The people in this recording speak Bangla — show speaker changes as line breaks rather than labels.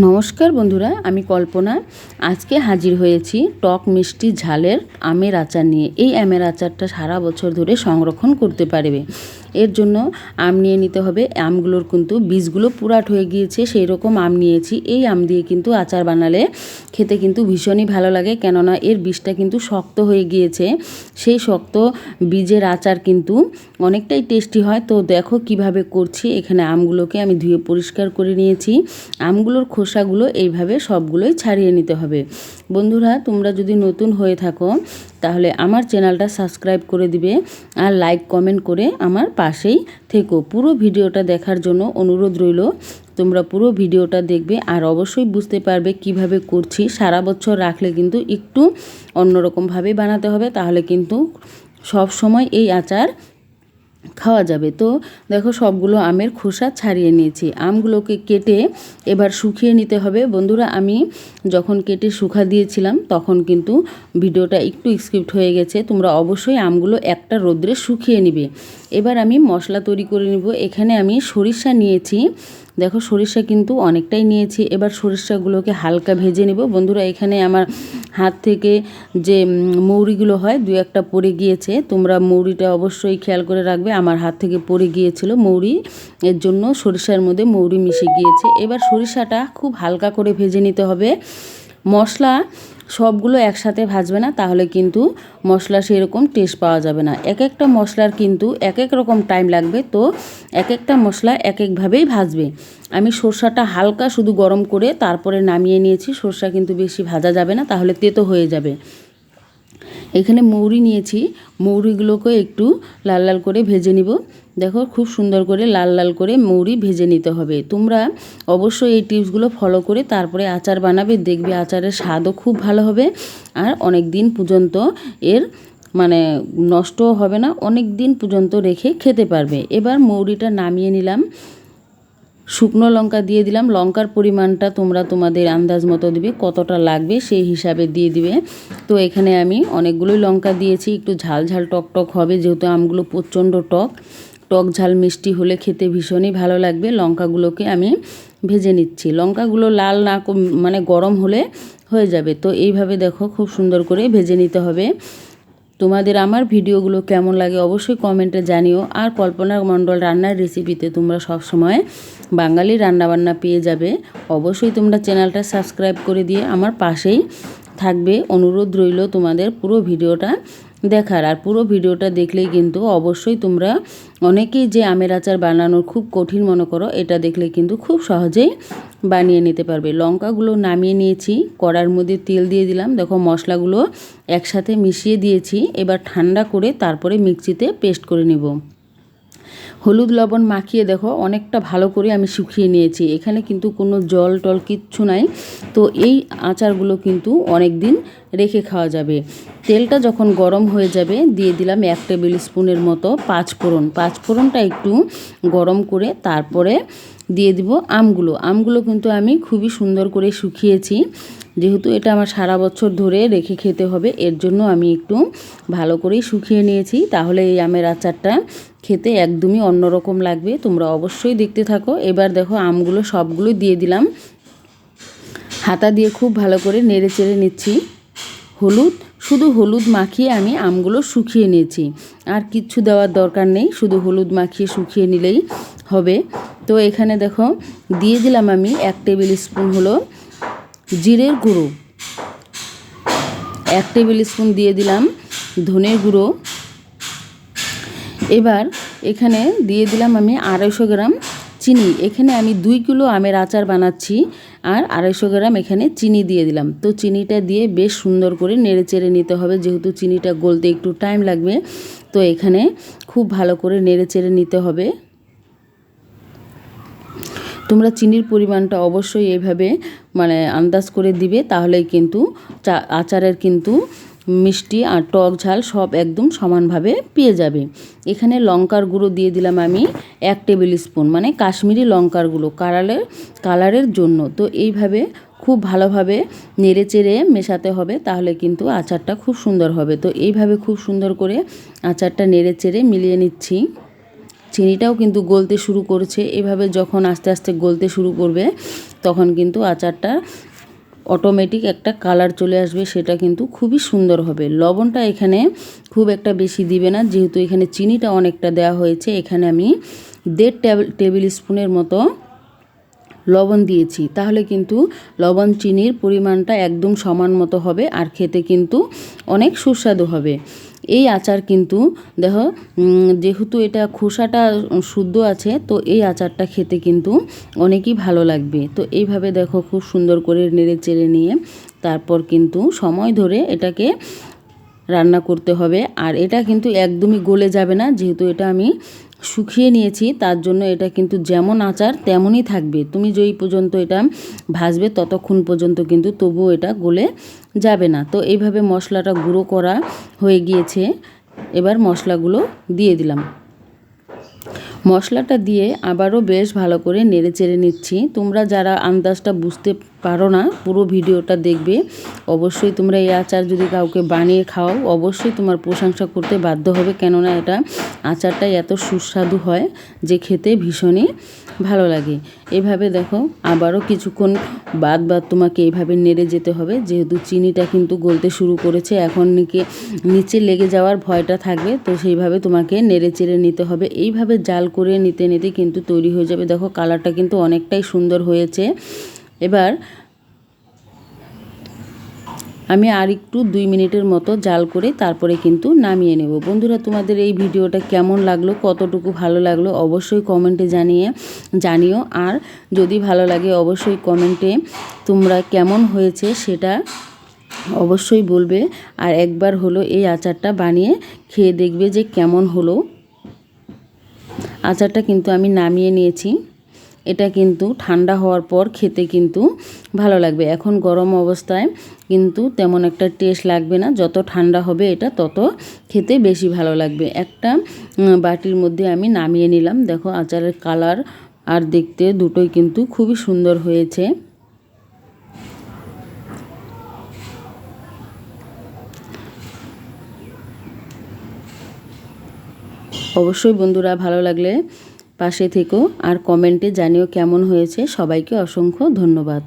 নমস্কার বন্ধুরা, আমি কল্পনা। আজকে হাজির হয়েছি টক মিষ্টি ঝালের আমের আচার নিয়ে। এই আমের আচারটা সারা বছর ধরে সংরক্ষণ করতে পারবে। এর জন্য আম নিয়ে নিতে হবে। আমগুলোর কিন্তু বীজগুলো পুরাট হয়ে গিয়েছে সেই রকম আম নিয়েছি। এই আম দিয়ে কিন্তু আচার বানালে খেতে কিন্তু ভীষণই ভালো লাগে, কেননা এর বীজটা কিন্তু শক্ত হয়ে গিয়েছে। সেই শক্ত বীজের আচার কিন্তু অনেকটাই টেস্টি হয়। তো দেখো কীভাবে করছি। এখানে আমগুলোকে আমি ধুয়ে পরিষ্কার করে নিয়েছি। আমগুলোর খোসাগুলো এইভাবে সবগুলোই ছাড়িয়ে নিতে হবে। বন্ধুরা, তোমরা যদি নতুন হয়ে থাকো তাহলে আমার চ্যানেলটা সাবস্ক্রাইব করে দিবে আর লাইক, কমেন্ট করে আমার পাশেই থেকো। পুরো ভিডিওটা দেখার জন্য অনুরোধ রইল, তোমরা পুরো ভিডিওটা দেখবে আর অবশ্যই বুঝতে পারবে কীভাবে করছি। সারা বছর রাখলে কিন্তু একটু অন্যরকমভাবে বানাতে হবে, তাহলে কিন্তু সব সময় এই আচার খাওয়া যাবে। তো দেখো সবগুলো আমের খোসা ছাড়িয়ে নিয়েছি। আমগুলোকে কেটে এবার শুকিয়ে নিতে হবে। বন্ধুরা, আমি যখন কেটে শুকা দিয়েছিলাম, তখন কিন্তু ভিডিওটা একটু স্ক্রিপ্ট হয়ে গেছে। তোমরা অবশ্যই আমগুলো একটা রোদ্রে শুকিয়ে নিবে। এবার আমি মশলা তৈরি করে নিব। এখানে আমি সরিষা নিয়েছি। দেখো, সরিষা কিন্তু অনেকটাই নিয়েছি। এবার সরিষাগুলোকে হালকা ভেজে নেব। বন্ধুরা, এখানে আমার হাত থেকে যে মৌরিগুলো হয়, দু একটা পড়ে গিয়েছে। তোমরা মৌরিটা অবশ্যই খেয়াল করে রাখবে। আমার হাত থেকে পড়ে গিয়েছিল মৌরি। এর জন্য সরিষার মধ্যে মৌরি মিশে গিয়েছে। এবার সরিষাটা খুব হালকা করে ভেজে নিতে হবে। মশলা সবগুলো একসাথে ভাজবে না, তাহলে কিন্তু মশলা সেরকম টেস্ট পাওয়া যাবে না। এক একটা মশলার কিন্তু এক এক রকম টাইম লাগবে, তো এক একটা মশলা এক একভাবেই ভাজবে। আমি সর্ষাটা হালকা শুধু গরম করে তারপরে নামিয়ে নিয়েছি, সর্ষা কিন্তু বেশি ভাজা যাবে না, তাহলে তেতো হয়ে যাবে। এখানে মৌরি নিয়েছি। মৌরিগুলোকে একটু লাল লাল করে ভেজে নিব। দেখো, খুব সুন্দর করে লাল লাল করে মৌরি ভেজে নিতে হবে। তোমরা অবশ্যই এই টিপসগুলো ফলো করে তারপরে আচার বানাবে, দেখবে আচারের স্বাদও খুব ভালো হবে। আর অনেক দিন পর্যন্ত এর মানে নষ্টও হবে না অনেক দিন পর্যন্ত রেখে খেতে পারবে। এবার মৌরিটা নামিয়ে নিলাম। শুকনো লঙ্কা দিয়ে দিলাম। লঙ্কার পরিমাণটা তোমরা তোমাদের আন্দাজ মতো দিবে, কতটা লাগবে সেই হিসাবে দিয়ে দিবে। তো এখানে আমি অনেকগুলোই লঙ্কা দিয়েছি, একটু ঝাল ঝাল টক টক হবে, যেহেতু আমগুলো প্রচণ্ড টক। টক ঝাল মিষ্টি হলে খেতে ভীষণই ভালো লাগবে। লঙ্কাগুলোকে আমি ভেজে নিচ্ছি। লঙ্কাগুলো লাল না মানে গরম হলে হয়ে যাবে। তো এইভাবে দেখো, খুব সুন্দর করে ভেজে নিতে হবে। তোমাদের আমার ভিডিওগুলো কেমন লাগে অবশ্যই কমেন্টে জানিও। আর কল্পনা মণ্ডল রান্নার রেসিপিতে তোমরা সবসময় বাঙালি রান্নাবান্না পেয়ে যাবে। অবশ্যই তোমরা চ্যানেলটা সাবস্ক্রাইব করে দিয়ে আমার পাশেই থাকবে। অনুরোধ রইল তোমাদের পুরো ভিডিওটা দেখার। আর পুরো ভিডিওটা দেখলেই কিন্তু অবশ্যই তোমরা অনেকেই যে আমের আচার বানানোর খুব কঠিন মনে করো, এটা দেখলে কিন্তু খুব সহজেই বানিয়ে নিতে পারবে। লঙ্কাগুলো নামিয়ে নিয়েছি, কড়ার মধ্যে তেল দিয়ে দিলাম। দেখো মশলাগুলো একসাথে মিশিয়ে দিয়েছি। এবার ঠান্ডা করে তারপরে মিক্সিতে পেস্ট করে নেব। হলুদ লবণ মাখিয়ে দেখো, অনেকটা ভালো করে আমি শুকিয়ে নিয়েছি। এখানে কিন্তু কোনো জল টল কিচ্ছু নাই। তো এই আচারগুলো কিন্তু অনেক দিন রেখে খাওয়া যাবে। তেলটা যখন গরম হয়ে যাবে, দিয়ে দিলাম এক টেবিল স্পুনের মতো পাঁচ ফোড়ন পাঁচ ফোড়নটা একটু গরম করে তারপরে দিয়ে দিব আমগুলো। আমগুলো কিন্তু আমি খুবই সুন্দর করে শুকিয়েছি। যেহেতু এটা আমার সারা বছর ধরে রেখে খেতে হবে, এর জন্য আমি একটু ভালো করেই শুকিয়ে নিয়েছি। তাহলে এই আমের আচারটা খেতে একদমই অন্যরকম লাগবে। তোমরা অবশ্যই দেখতে থাকো। এবার দেখো আমগুলো সবগুলো দিয়ে দিলাম। হাতা দিয়ে খুব ভালো করে নেড়ে চেড়ে নিচ্ছি। হলুদ, শুধু হলুদ মাখিয়ে আমি আমগুলো শুকিয়ে নিয়েছি। আর কিচ্ছু দেওয়ার দরকার নেই, শুধু হলুদ মাখিয়ে শুকিয়ে নিলেই হবে। তো এখানে দেখো দিয়ে দিলাম আমি এক টেবিল স্পুন হলো জিরের গুঁড়ো। এক টেবিল স্পুন দিয়ে দিলাম ধনের গুঁড়ো। এবার এখানে দিয়ে দিলাম আমি আড়াইশো গ্রাম চিনি। এখানে আমি দুই কিলো আমের আচার বানাচ্ছি আর আড়াইশো গ্রাম এখানে চিনি দিয়ে দিলাম। তো চিনিটা দিয়ে বেশ সুন্দর করে নেড়ে চেড়ে নিতে হবে, যেহেতু চিনিটা গলতে একটু টাইম লাগবে। তো এখানে খুব ভালো করে নেড়ে চেড়ে নিতে হবে। তোমরা চিনির পরিমাণটা অবশ্যই এইভাবে মানে আন্দাজ করে দিবে, তাহলেই কিন্তু আচারের কিন্তু মিষ্টি আর টক ঝাল সব একদম সমানভাবে পেয়ে যাবে। এখানে লঙ্কার গুঁড়ো দিয়ে দিলাম আমি এক টেবিল স্পুন মানে কাশ্মীরি লঙ্কার গুঁড়ো, কালারের কালারের জন্য। তো এইভাবে খুব ভালোভাবে নেড়ে চেড়ে মেশাতে হবে, তাহলে কিন্তু আচারটা খুব সুন্দর হবে। তো এইভাবে খুব সুন্দর করে আচারটা নেড়ে চেড়ে মিলিয়ে নিচ্ছি। চিনিটাও কিন্তু গলতে শুরু করছে। এভাবে যখন আস্তে আস্তে গলতে শুরু করবে, তখন কিন্তু আচারটা অটোমেটিক একটা কালার চলে আসবে, সেটা কিন্তু খুবই সুন্দর হবে। লবণটা এখানে খুব একটা বেশি দিবে না, যেহেতু এখানে চিনিটা অনেকটা দেওয়া হয়েছে। এখানে আমি দেড় টেবিল স্পুনের মতো লবণ দিয়েছি। তাহলে কিন্তু লবণ, চিনির পরিমাণটা একদম সমান মতো হবে, আর খেতে কিন্তু অনেক সুস্বাদু হবে। এই আচার কিন্তু দেখো যেহেতু এটা খোসাটা শুদ্ধ আছে, তো এই আচারটা খেতে কিন্তু অনেকই ভালো লাগবে। তো এইভাবে দেখো খুব সুন্দর করে নেড়ে চেড়ে নিয়ে, তারপর কিন্তু সময় ধরে এটাকে রান্না করতে হবে। আর এটা কিন্তু একদমই গলে যাবে না, যেহেতু এটা আমি শুকিয়ে নিয়েছি, তার জন্য এটা কিন্তু যেমন আচার তেমনই থাকবে। তুমি যেই পর্যন্ত এটা ভাজবে ততক্ষণ পর্যন্ত কিন্তু তবুও এটা গলে যাবে না। তো এইভাবে মশলাটা গুঁড়ো করা হয়ে গিয়েছে। এবার মশলাগুলো দিয়ে দিলাম। মশলাটা দিয়ে আবারও বেশ ভালো করে নেড়ে চেড়ে নিচ্ছি। তোমরা যারা আন্দাজটা বুঝতে পারো না, পুরো ভিডিওটা দেখবে। অবশ্যই তোমরা এই আচার যদি কাউকে বানিয়ে খাও, অবশ্যই তোমার প্রশংসা করতে বাধ্য হবে। কেননা এটা আচারটা এত সুস্বাদু হয় যে খেতে ভীষণই ভালো লাগে। এভাবে দেখো, আবারও কিছুক্ষণ বাদ বাদ তোমাকে এইভাবে নেড়ে যেতে হবে। যেহেতু চিনিটা কিন্তু গলতে শুরু করেছে, এখন নাকি নিচে লেগে যাওয়ার ভয়টা থাকবে, তো সেইভাবে তোমাকে নেড়ে চেড়ে নিতে হবে। এইভাবে জাল করে নিতে নিতে কিন্তু তৈরি হয়ে যাবে। দেখো, কালারটা কিন্তু অনেকটাই সুন্দর হয়েছে। এবার আমি আর একটু দুই মিনিটের মতো জাল করে তারপরে কিন্তু নামিয়ে নেব। বন্ধুরা, তোমাদের এই ভিডিওটা কেমন লাগল, কতটুকু ভালো লাগল অবশ্যই কমেন্টে জানিয়ে, জানিও। আর যদি ভালো লাগে অবশ্যই কমেন্টে তোমরা কেমন হয়েছে সেটা অবশ্যই বলবে। আর একবার হলো এই আচারটা বানিয়ে খেয়ে দেখবে যে কেমন হলো। আচারটা কিন্তু আমি নামিয়ে নিয়েছি। এটা কিন্তু ঠান্ডা হওয়ার পর খেতে কিন্তু ভালো লাগবে। এখন গরম অবস্থায় কিন্তু তেমন একটা টেস্ট লাগবে না। যত ঠান্ডা হবে এটা তত খেতে বেশি ভালো লাগবে। একটা বাটির মধ্যে আমি নামিয়ে নিলাম। দেখো আচারের কালার আর দেখতে দুটোই কিন্তু খুবই সুন্দর হয়েছে। অবশ্যই বন্ধুরা ভালো লাগলে পাশে থেকো আর কমেন্টে জানিও কেমন হয়েছে। সবাইকে অসংখ্য ধন্যবাদ।